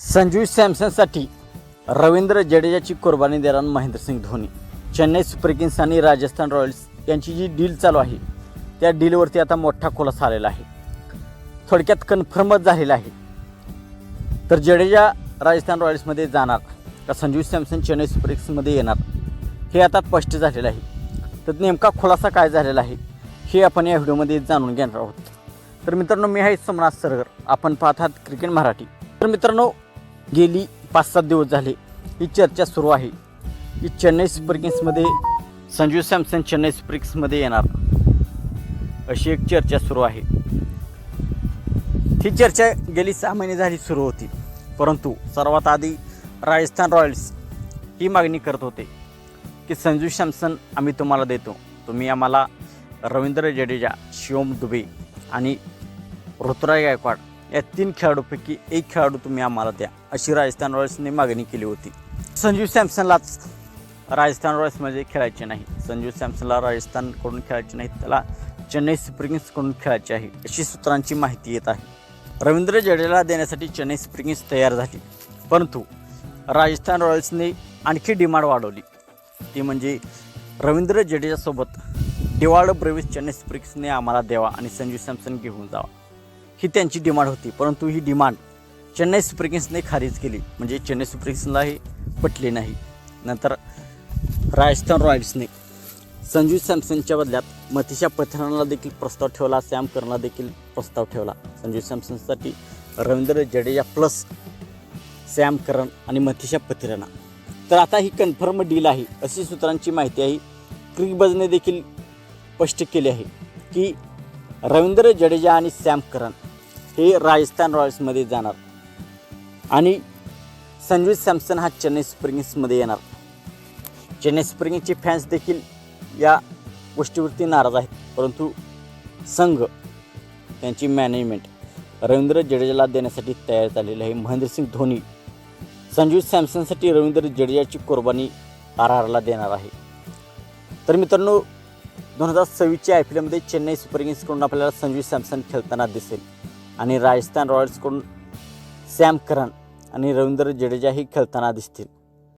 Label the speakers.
Speaker 1: संजू सॅमसनसाठी रवींद्र जडेजाची कुर्बानी देणार महेंद्रसिंग धोनी. चेन्नई सुपर किंग्स आणि राजस्थान रॉयल्स यांची जी डील चालू आहे त्या डीलवरती आता मोठा खुलासा आलेला आहे. थोडक्यात कन्फर्मच झालेला आहे. तर जडेजा राजस्थान रॉयल्समध्ये जाणार का संजू सॅमसन चेन्नई सुपर किंग्समध्ये येणार हे आता स्पष्ट झालेलं आहे. तर नेमका खुलासा काय झालेला आहे हे आपण या व्हिडिओमध्ये जाणून घेणार आहोत. तर मित्रांनो मी आहे सोमनाथ सरगर. आपण पाहत आहात क्रिकेट मराठी. तर मित्रांनो गेली पाच सात दिवस झाले. ही चर्चा सुरू आहे. ही चेन्नई सुपर किंग्समध्ये संजू सॅमसन चेन्नई सुपर किंग्समध्ये येणार. अशी एक चर्चा सुरू आहे. ही चर्चा गेली सहा महिने झाली सुरू होती. परंतु सर्वात आधी राजस्थान रॉयल्स ही मागणी करत होते की संजू सॅमसन आम्ही तुम्हाला देतो. तुम्ही आम्हाला रवींद्र जडेजा शिवम दुबे आणि ऋतुराज गायकवाड या तीन खेळाडूपैकी एक खेळाडू तुम्ही आम्हाला द्या अशी राजस्थान रॉयल्सने मागणी केली होती. संजीव सॅमसनलाच राजस्थान रॉयल्समध्ये म्हणजे खेळायचे नाही. संजू सॅमसनला राजस्थानकडून खेळायचे नाही त्याला चेन्नई सुपर किंग्सकडून खेळायचे आहे अशी सूत्रांची माहिती येत आहे. रवींद्र जडेजाला देण्यासाठी चेन्नई सुपर किंग्स तयार झाली परंतु राजस्थान रॉयल्सने आणखी डिमांड वाढवली. ती म्हणजे रवींद्र जडेजासोबत डिवाड ब्रेविस चेन्नई सुपर किंग्सने आम्हाला द्यावा आणि संजीव सॅमसन घेऊन जावा. ही त्यांची डिमांड होती परंतु ही डिमांड चेन्नई सुपर किंग्सने खारिज केली. म्हणजे चेन्नई सुपर किंग्सला हे पटले नाही. नंतर राजस्थान रॉयल्सने संजू सॅमसनच्या बदल्यात मथिशा पथरानाला देखील प्रस्ताव ठेवला सॅम करनला देखील प्रस्ताव ठेवला. Sanju सॅमसनसाठी Ravindra Jadeja plus Sam Curran आणि मथिशा पथिरना. तर आता ही कन्फर्म डील आहे अशी सूत्रांची माहिती आहे. क्रिकबजने देखील स्पष्ट केले आहे की रवींद्र जडेजा आणि सॅम करन हे राजस्थान रॉयल्समध्ये जाणार. आणि संजू सॅमसन हा चेन्नई सुपर किंग्समध्ये येणार. चेन्नई सुपर किंग्सचे फॅन्स देखील या गोष्टीवरती नाराज आहेत. परंतु संघ त्यांची मॅनेजमेंट रवींद्र जडेजाला देण्यासाठी तयार झालेले आहे. महेंद्रसिंग धोनी संजू सॅमसनसाठी रवींद्र जडेजाची कुर्बानी आर आरला देणार आहे. तर मित्रांनो दोन हजार सव्वीसच्या आय पी एलमध्ये चेन्नई सुपर किंग्सकडून आपल्याला संजू सॅमसन खेळताना दिसेल. आणि राजस्थान रॉयल्सकडून सॅम करन आणि रवींद्र जडेजाही खेळताना दिसतील.